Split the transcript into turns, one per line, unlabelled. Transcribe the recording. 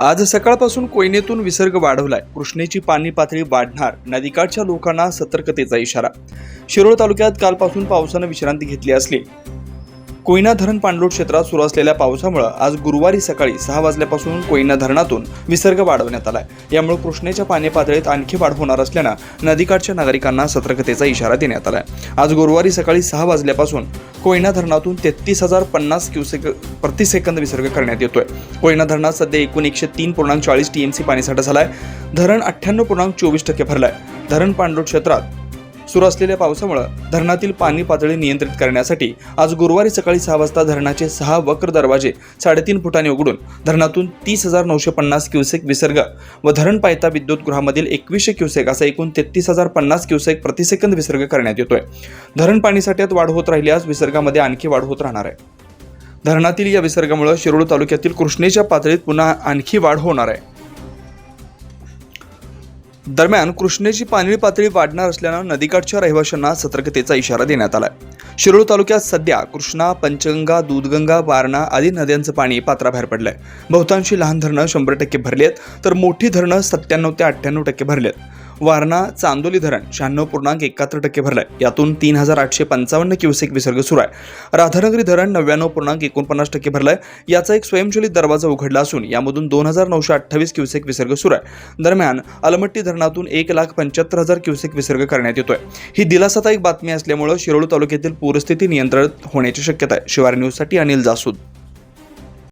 आज सकाळपासून कोयनेतून विसर्ग वाढवलाय. कृष्णेची पाणी पातळी वाढणार नदीकाठच्या लोकांना सतर्कतेचा इशारा. शिरोळ तालुक्यात कालपासून पावसानं विश्रांती घेतली असली. कोयना धरण पाणलोट क्षेत्रात सुरू असलेल्या पावसामुळे आज गुरुवारी सकाळी सहा वाजल्यापासून कोयना धरणातून विसर्ग वाढवण्यात आलाय. यामुळे कृष्णेच्या पाणी पातळीत आणखी वाढ होणार असल्यानं नदीकाठच्या नागरिकांना सतर्कतेचा इशारा देण्यात आलाय. आज गुरुवारी सकाळी सहा वाजल्यापासून कोयना धरणातून तेहतीस हजार पन्नास क्युसेक प्रतिसेकंद विसर्ग करण्यात येतोय. कोयना धरणात सध्या एकूण एकशे तीन पूर्णांक चाळीस टीएमसी पाणीसाठा झालाय. धरण अठ्ठ्याण्णव पूर्णांक चोवीस टक्के भरलाय. धरण पाणलोट क्षेत्रात सुरू असलेल्या पावसामुळे धरणातील पाणी पातळी नियंत्रित करण्यासाठी आज गुरुवारी सकाळी सहा वाजता धरणाचे सहा वक्र दरवाजे साडेतीन फुटांनी उघडून धरणातून तीस हजार नऊशे पन्नास क्युसेक विसर्ग व धरण पायता विद्युत गृहामधील एकवीसशे क्युसेक असा एकूण तेहतीस हजार पन्नास क्युसेक प्रतिसेकंद विसर्ग करण्यात येतोय. धरण पाणीसाठ्यात वाढ होत राहिल्यास विसर्गामध्ये आणखी वाढ होत राहणार आहे. धरणातील या विसर्गामुळे शिरोळ तालुक्यातील कृष्णेच्या पातळीत पुन्हा आणखी वाढ होणार आहे. दरम्यान कृष्णेची पाणी पातळी वाढणार असल्यानं नदीकाठच्या रहिवाशांना सतर्कतेचा इशारा देण्यात आलाय. शिरोळ तालुक्यात सध्या कृष्णा पंचगंगा दूधगंगा वारणा आदी नद्यांचं पाणी पात्राबाहेर पडलंय. बहुतांशी लहान धरणं शंभर टक्के भरलेत तर मोठी धरणं सत्त्याण्णव ते अठ्ठ्याण्णव टक्के भरलेत. वारणा चांदोली धरण शहाण्णव पूर्णांक एकाहत्तर टक्के भरलंय. यातून तीन हजार आठशे पंचावन्न क्युसेक विसर्ग सुरू आहे. राधानगरी धरण नव्याण्णव पूर्णांक एकोणपन्नास टक्के भरलंय. याचा एक स्वयंचलित दरवाजा उघडला असून यामधून दोन हजार नऊशे अठ्ठावीस क्युसेक विसर्ग सुरू आहे. दरम्यान अलमट्टी धरणातून एक लाख पंच्याहत्तर हजार क्युसेक विसर्ग करण्यात येतोय. ही दिलासादायक बातमी असल्यामुळे शिरोळ तालुक्यातील पूरस्थिती नियंत्रणात होण्याची शक्यता आहे. शिवार न्यूजसाठी अनिल जासूद.